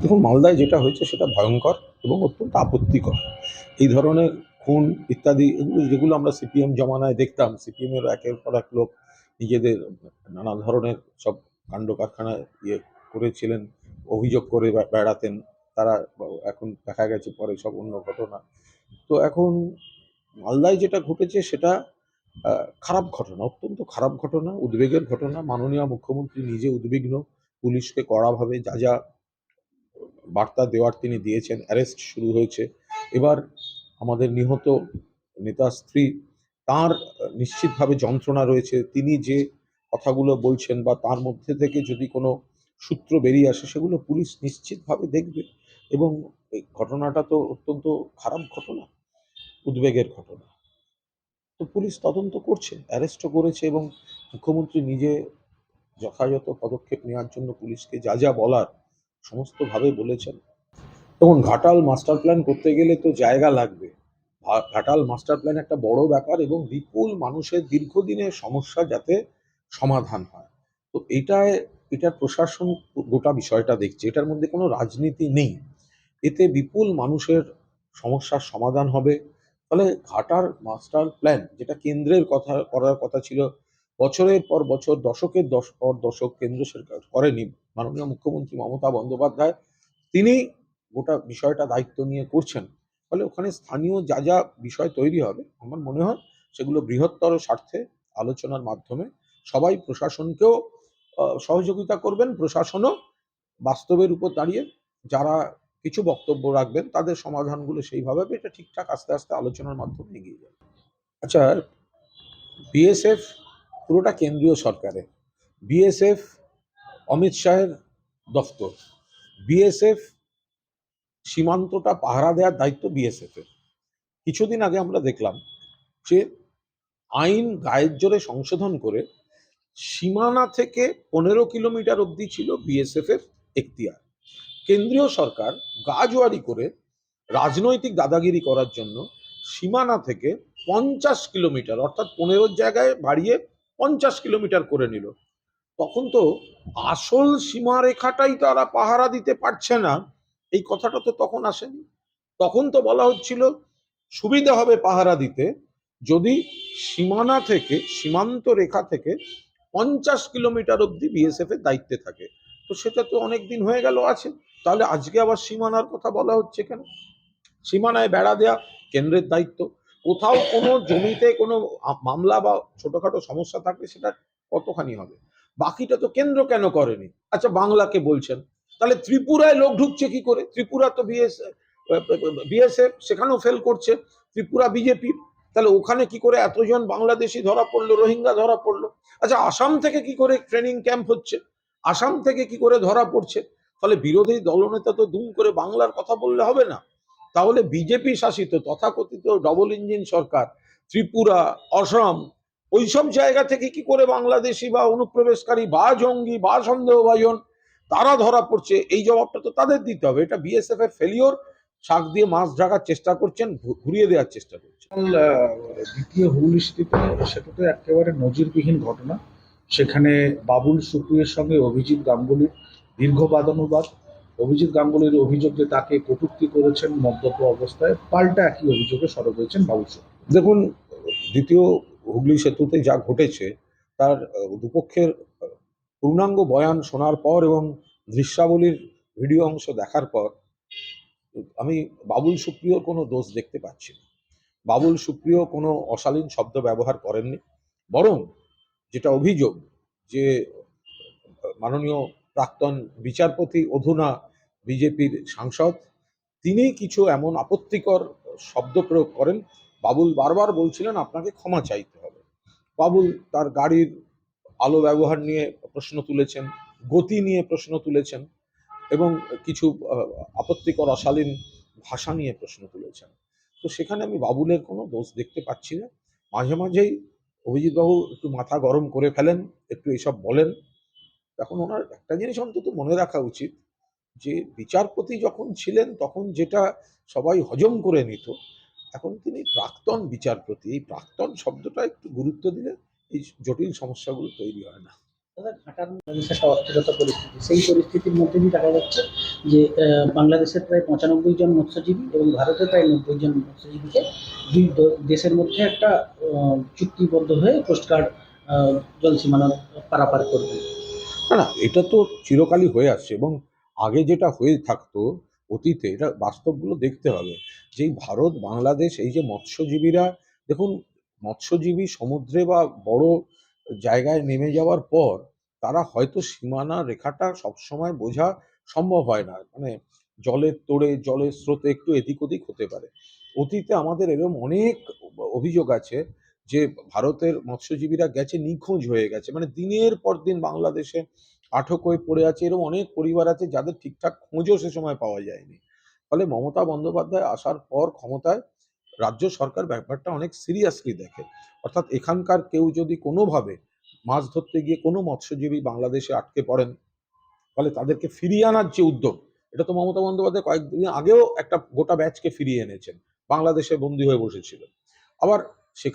দেখুন, মালদায় যেটা হয়েছে সেটা ভয়ঙ্কর এবং অত্যন্ত আপত্তিকর। এই ধরনের খুন ইত্যাদি এগুলো, যেগুলো আমরা সিপিএম জমানায় দেখতাম সিপিএমের একের পর এক লোক নিজেদের নানা ধরনের সব কাণ্ড কারখানায় ইয়ে করেছিলেন, অভিযোগ করে বেড়াতেন, তারা এখন দেখা গেছে পরে সব অন্য ঘটনা। তো এখন মালদায় যেটা ঘটেছে সেটা খারাপ ঘটনা, অত্যন্ত খারাপ ঘটনা, উদ্বেগের ঘটনা। মাননীয় মুখ্যমন্ত্রী নিজে উদ্বিগ্ন, পুলিশকে কড়াভাবে যা যা বার্তা দেওয়ার তিনি দিয়েছেন অ্যারেস্ট শুরু হয়েছে। এবার আমাদের নিহত নেতা স্ত্রী, তার নিশ্চিতভাবে যন্ত্রণা রয়েছে। তিনি যে কথাগুলো বলছেন বা তার মধ্যে থেকে যদি কোনো সূত্র বেরিয়ে আসে, সেগুলো পুলিশ নিশ্চিতভাবে দেখবে। এবং এই ঘটনাটা তো অত্যন্ত খারাপ ঘটনা, উদ্বেগের ঘটনা। তো পুলিশ তদন্ত করছে অ্যারেস্টও করেছে এবং মুখ্যমন্ত্রী নিজে যথাযথ পদক্ষেপ নেওয়ার জন্য পুলিশকে যা যা বলার সমস্তভাবে বলেছেন। তখন ঘাটাল মাস্টার প্ল্যান করতে গেলে তো জায়গা লাগবে। ঘাটাল মাস্টার প্ল্যান একটা বড় ব্যাপার এবং বিপুল মানুষের দীর্ঘদিনের সমস্যা যাতে সমাধান হয়। তো এটায় এটার প্রশাসন গোটা বিষয়টা দেখছে। এটার মধ্যে কোনো রাজনীতি নেই। এতে বিপুল মানুষের সমস্যার সমাধান হবে। ফলে ঘাটার মাস্টার প্ল্যান যেটা কেন্দ্রের কথা, করার কথা ছিল বছরের পর বছর, দশকের দশ, পর দশক কেন্দ্র সরকার করেনি। মাননীয় মুখ্যমন্ত্রী মমতা বন্দ্যোপাধ্যায়, তিনি গোটা বিষয়টা দায়িত্ব নিয়ে করছেন। ফলে ওখানে স্থানীয় যা যা বিষয় তৈরি হবে, আমার মনে হয় সেগুলো বৃহত্তর স্বার্থে আলোচনার মাধ্যমে সবাই প্রশাসনকেও সহযোগিতা করবেন, প্রশাসনও বাস্তবের উপর দাঁড়িয়ে যারা কিছু বক্তব্য রাখবেন, তাদের সমাধানগুলো সেইভাবে এটা ঠিকঠাক আস্তে আস্তে আলোচনার মাধ্যমে এগিয়ে যাবে। আচ্ছা বিএসএফ পুরোটা কেন্দ্রীয় সরকারের। বিএসএফ, অমিত শাহের দফতর। বিএসএফ সীমান্তটা পাহারা দেওয়ার দায়িত্ব বিএসএফ এর কিছুদিন আগে আমরা দেখলাম যে আইন গায়ের জোরে সংশোধন করে সীমানা থেকে পনেরো কিলোমিটার অবধি ছিল বিএসএফ এর এখতিয়ার। কেন্দ্রীয় সরকার গাজোয়ারি করে রাজনৈতিক দাদাগিরি করার জন্য সীমানা থেকে পঞ্চাশ কিলোমিটার অর্থাৎ পনেরোর জায়গায় বাড়িয়ে পঞ্চাশ কিলোমিটার করে নিল। তখন তো আসল সীমারেখাটাই তারা পাহারা দিতে পারছে না। এই কথাটা তো তখন আসেনি। তখন তো বলা হচ্ছিল, সুবিধা হবে পাহারা দিতে যদি সীমানা থেকে, সীমান্ত রেখা থেকে পঞ্চাশ কিলোমিটার অবধি বিএসএফ এর দায়িত্বে থাকে। তো সেটা তো অনেক দিন হয়ে গেল, আছে। তাহলে আজকে আবার সীমানার কথা বলা হচ্ছে কেন? সীমানায় বেড়া দেয়া কেন্দ্রের দায়িত্ব। কোথাও কোনো জমিতে কোনো মামলা বা ছোটখাটো সমস্যা থাকলে সেটা কতখানি হবে? বাকিটা তো কেন্দ্র কেন করেনি? আচ্ছা বাংলাকে বলছেন। তাহলে ত্রিপুরায় লোক ঢুকছে কি করে? ত্রিপুরা তো বিএস, বিএসএফ, সেখানেও ফেল করছে। ত্রিপুরা বিজেপি, তাহলে ওখানে কি করে এতজন বাংলাদেশি ধরা পড়ল, রোহিঙ্গা ধরা পড়ল? আচ্ছা আসাম থেকে কি করে ট্রেনিং ক্যাম্প হচ্ছে? আসাম থেকে কি করে ধরা পড়ছে? ফলে বিরোধী দলনেতা তো দুম করে বাংলার কথা বললে হবে না। তাহলে বিজেপি শাসিত তথাকথিত ডবল ইঞ্জিন সরকার, ত্রিপুরা, অসম, ওইসব জায়গা থেকে কি করে বাংলাদেশি বা অনুপ্রবেশকারী বা জঙ্গি বা সন্দেহভাজন, তারা ধরা পড়ছে? এই জবাবটা তো তাদের দিতে হবে। এটা বিএসএফ এর ফেলিওর শাক দিয়ে মাছ ঢাকার চেষ্টা করছেন ঘুরিয়ে দেওয়ার চেষ্টা করছেন। দ্বিতীয় হুগলিস্থিত সেটা তো একেবারে নজিরবিহীন ঘটনা। সেখানে বাবুল সুপ্রিয়ের সঙ্গে অভিজিৎ গাঙ্গুলির দীর্ঘ বাদানুবাদ। অভিজিৎ গাঙ্গুলির অভিযোগ তাকে কটূক্তি করেছেন মদ্যপ অবস্থায়। পাল্টা একই অভিযোগে সরব হয়েছেন সুপ্রিয় দেখুন, দ্বিতীয় হুগলি সেতুতে যা ঘটেছে, তার দুপক্ষের পূর্ণাঙ্গ বয়ান শোনার পর এবং দৃশ্যাবলীর ভিডিও অংশ দেখার পর, আমি বাবুল সুপ্রিয়র কোনো দোষ দেখতে পাচ্ছি না। বাবুল সুপ্রিয় কোনো অশালীন শব্দ ব্যবহার করেননি। বরং যেটা অভিযোগ যে মাননীয় প্রাক্তন বিচারপতি অধুনা বিজেপির সাংসদ তিনি কিছু এমন আপত্তিকর শব্দ প্রয়োগ করেন। বাবুল বারবার বলছিলেন, আপনাকে ক্ষমা চাইতে হবে। বাবুল তার গাড়ির আলো ব্যবহার নিয়ে প্রশ্ন তুলেছেন, গতি নিয়ে প্রশ্ন তুলেছেন এবং কিছু আপত্তিকর, অশালীন ভাষা নিয়ে প্রশ্ন তুলেছেন। তো সেখানে আমি বাবুলের কোনো দোষ দেখতে পাচ্ছি না। মাঝে মাঝেই অভিজিৎবাবু একটু মাথা গরম করে ফেলেন, একটু এইসব বলেন। এখন ওনার একটা জিনিস অন্তত মনে রাখা উচিত যে বিচারপতি যখন ছিলেন তখন যেটা সবাই হজম করে নিত এখন তিনি প্রাক্তন বিচারপতি। এই প্রাক্তন শব্দটা একটু গুরুত্ব দিলে এই জটিল সমস্যাগুলো তৈরি হয় না। ঘাটার একটা অস্থিরতা পরিস্থিতি। সেই পরিস্থিতির মধ্যে দিয়ে দেখা যাচ্ছে যে বাংলাদেশের প্রায় পঁচানব্বই জন মৎস্যজীবী এবং ভারতের প্রায় নব্বই জন মৎস্যজীবীকে দুই দেশের মধ্যে একটা চুক্তিবদ্ধ হয়ে কোস্টগার্ড জল সীমানা পারাপার করবে। না না এটা তো চিরকালই হয়ে আসছে এবং আগে যেটা হয়ে থাকতো অতীতে, এটা বাস্তবগুলো দেখতে হবে। যে ভারত, বাংলাদেশ, এই যে মৎস্যজীবীরা, দেখুন, মৎস্যজীবী সমুদ্রে বা বড় জায়গায় নেমে যাওয়ার পর, তারা হয়তো সীমানা রেখাটা সবসময় বোঝা সম্ভব হয় না। মানে জলের তোড়ে, জলের স্রোতে একটু এদিক ওদিক হতে পারে। অতীতে আমাদের এরকম অনেক অভিযোগ আছে যে ভারতের মৎস্যজীবীরা গেছে নিখোঁজ হয়ে গেছে। মানে দিনের পর দিন বাংলাদেশে আটক হয়ে পড়ে আছে এরকম অনেক পরিবার আছে যাদের ঠিকঠাক খোঁজও সে সময় পাওয়া যায়নি। ফলে মমতা বন্দ্যোপাধ্যায় আসার পর ক্ষমতায় রাজ্য সরকার ব্যাপারটা অনেক সিরিয়াসলি দেখে। অর্থাৎ এখানকার কেউ যদি কোনোভাবে মাছ ধরতে গিয়ে কোনো মৎস্যজীবী বাংলাদেশে আটকে পড়েন, ফলে তাদেরকে ফিরিয়ে আনার যে উদ্যোগ, এটা তো মমতা বন্দ্যোপাধ্যায় কয়েকদিন আগেও একটা গোটা ব্যাচকে ফিরিয়ে এনেছেন, বাংলাদেশে বন্দী হয়ে বসেছিল আবার